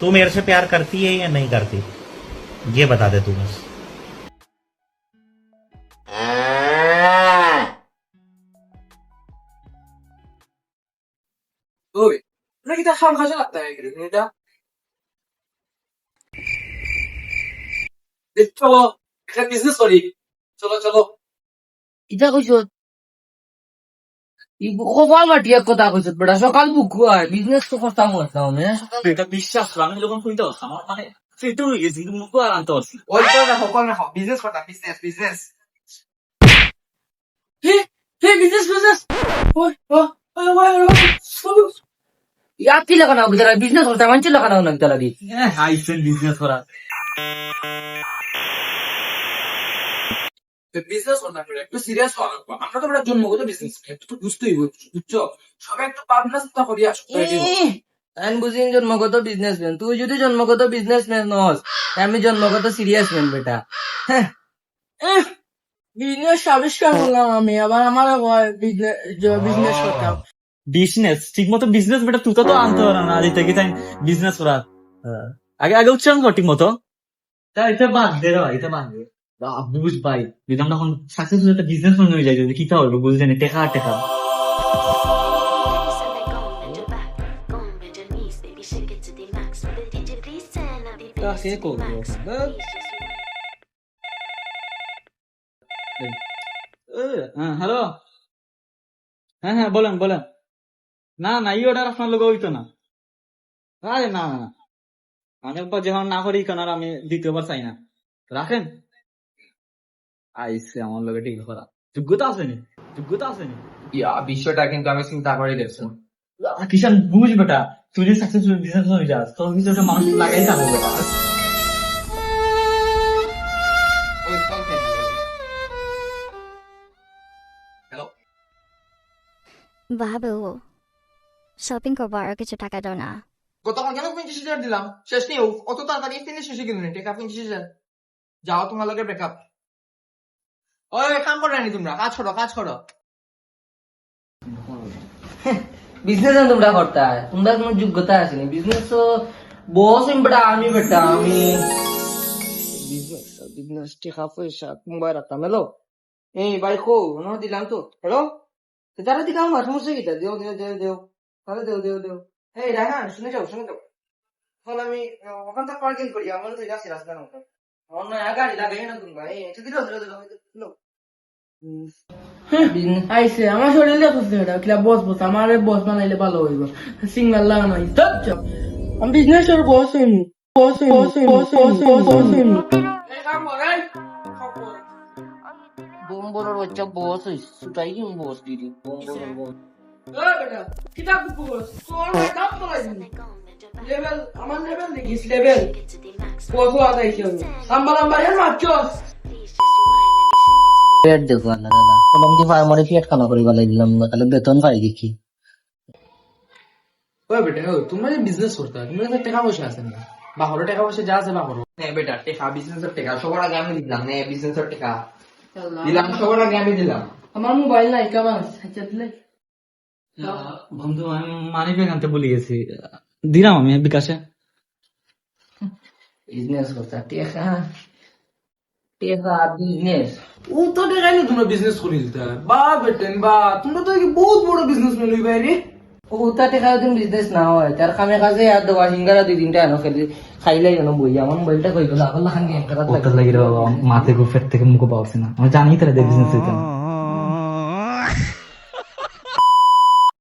तू मेरे से प्यार करती है या नहीं करती? ये बता दे तू बस। ओए ना कितना तो खाम खासा लगता है চলো একটা বিজনেস করি চলো চলো ইটা কইছ কপাল কথা কইছ বেটা সকাল বুক হয় বিজনেস তো করতাম করতাম আমি এটা বিশ্বাস আমি যখন শুনতে পারছি মানে সেটা হয়ে গেছি মুখ আর আনতে পারছি ওই করে রাখো করে রাখো বিজনেস করতাম বিজনেস বিজনেস হে হে বিজনেস বিজনেস ওই ও ওই ওই ওই ইয়াত কি লাগানো বিজনেস মানছি লাগানো না বিজনেস করা বিজনেস করতাম একটু সিরিয়াস হওয়া লাগবে। আমরা তো একটা জন্মগত বিজনেস একটু তো বুঝতেই বুঝছ? সবাই একটু পাবনা চিন্তা করি আমি বুঝি জন্মগত বিজনেসম্যান তুই যদি জন্মগত বিজনেসম্যান নস আমি জন্মগত সিরিয়াসম্যান বেটা। বিজনেস আবিষ্কার করলাম আমি আবার আমার বিজনেস করতাম। বিজনেস ঠিক মতো বিজনেস বেটা তুই তো আনতে পারো না আজ থেকে তাই বিজনেস করা হ্যাঁ। আগে আগে উচ্চারণ কর ঠিক মতো তা এটা বাদ দে রে এটা বাদ দে। বুঝ ভাই যদি আমরা এখন একটা হয়ে যাই, যদি কি বুঝলেন টেকা টেকা? হ্যাঁ হ্যালো? হ্যাঁ হ্যাঁ বলেন বলেন। না না, এই অর্ডার আপনার লোক হইতো না। আরে, না না না। আমি একবার যখন না করি কেন আমি দ্বিতীয়বার চাই না। রাখেন? আইসে আমার লোকে ঠিক করা। যোগ্যতা আসেনি যোগ্যতা আসেনি ইয়া বিষয়টা কিন্তু আমি চিন্তা করে দেখছি। কিষান বুঝ বেটা তুই যদি সাকসেসফুল বিজনেস হয়ে যাস তোর কিছু একটা মানুষ লাগাই বেটা। বাবু শপিং করব আর কিছু টাকা দাও না। গতকাল কেন পঞ্চাশ হাজার দিলাম? শেষ নেই অত তাড়াতাড়ি ফিনিশ শেষে কিনুন টেকা পঞ্চাশ হাজার যাও তোমার লগে ব্রেকআপ ওই কাম করো নি তোমরা কাজ করো কাজ করো। বিজনেস তোমরা করতে? তোমরা কোনো যোগ্যতা আসেনি বিজনেস তো বস বেটা আমি বেটা আমি বিজনেস বিজনেস টেকা পয়সা মুম্বাই রাখতাম হ্যালো এই ভাই কো ন দিলাম তো। হ্যালো? যারা দিলাম না সমস্যা কি? দেও দেও দেও দেও। তাহলে দেও দেও দেও। এই রায়হান শুনে যাও শুনে যাও। তাহলে আমি ওখান থেকে পার্কিং করি আমার তো যাচ্ছি রাস্তার মতো আমার না গাড়ি লাগাই না তোমরা। এই একটু দিলো দিলো দিলো দিলো আইসে আমার শরীরে খুঁজতে এটা কিলা বস বস আমার বস বানাইলে ভালো হইব সিঙ্গাল লাগানো আমি বিজনেস এর বস হইম বস বস বস হইম বস হইম বোম্বরের বাচ্চা বস হইস সুটাই কিম বস দিদি বোম্বরের বস আমার লেভেল দেখিস লেভেল কত নাম্বার নাম্বার এর মারছস পেট দেখো আল্লাহ দাদা তোমাকে কি ফার্মারে পেট দিলাম তাহলে বেতন পাই দেখি ওই বেটা ওই তোমরা যে বিজনেস করতে তোমরা তো টাকা পয়সা আছে না বাহরো টাকা পয়সা যা আছে বাহরো। নে বেটা টাকা বিজনেসের টাকা। সবার আগে আমি দিলাম নে বিজনেসের টাকা। দিলাম সবার আগে আমি দিলাম। আমার মোবাইল নাই কেমন আচ্ছা দিলে। বন্ধু আমি মানি ব্যাগ আনতে ভুলে গেছি। দিলাম আমি বিকাশে। বিজনেস করতে টেকা টেকা বিজনেস ও তো টাকা তোমরা বিজনেস করে দিতে। বা বেটেন বা তোমরা তো কি বহুত বড় বিজনেস ম্যান হইবে রে তা টেকা দিন বিজনেস না হয়। তার কামে কাজে আর দেওয়া সিঙ্গারা দুই তিনটা এনো খেলে খাইলাই এনো বই আমার মোবাইলটা কই গেল? আবার লাখান গেম খেলা ওটার লাগে রে বাবা, মাথা গুফের থেকে মুখ পাওয়াছি না। আমি জানি তারা বিজনেস হইতো। না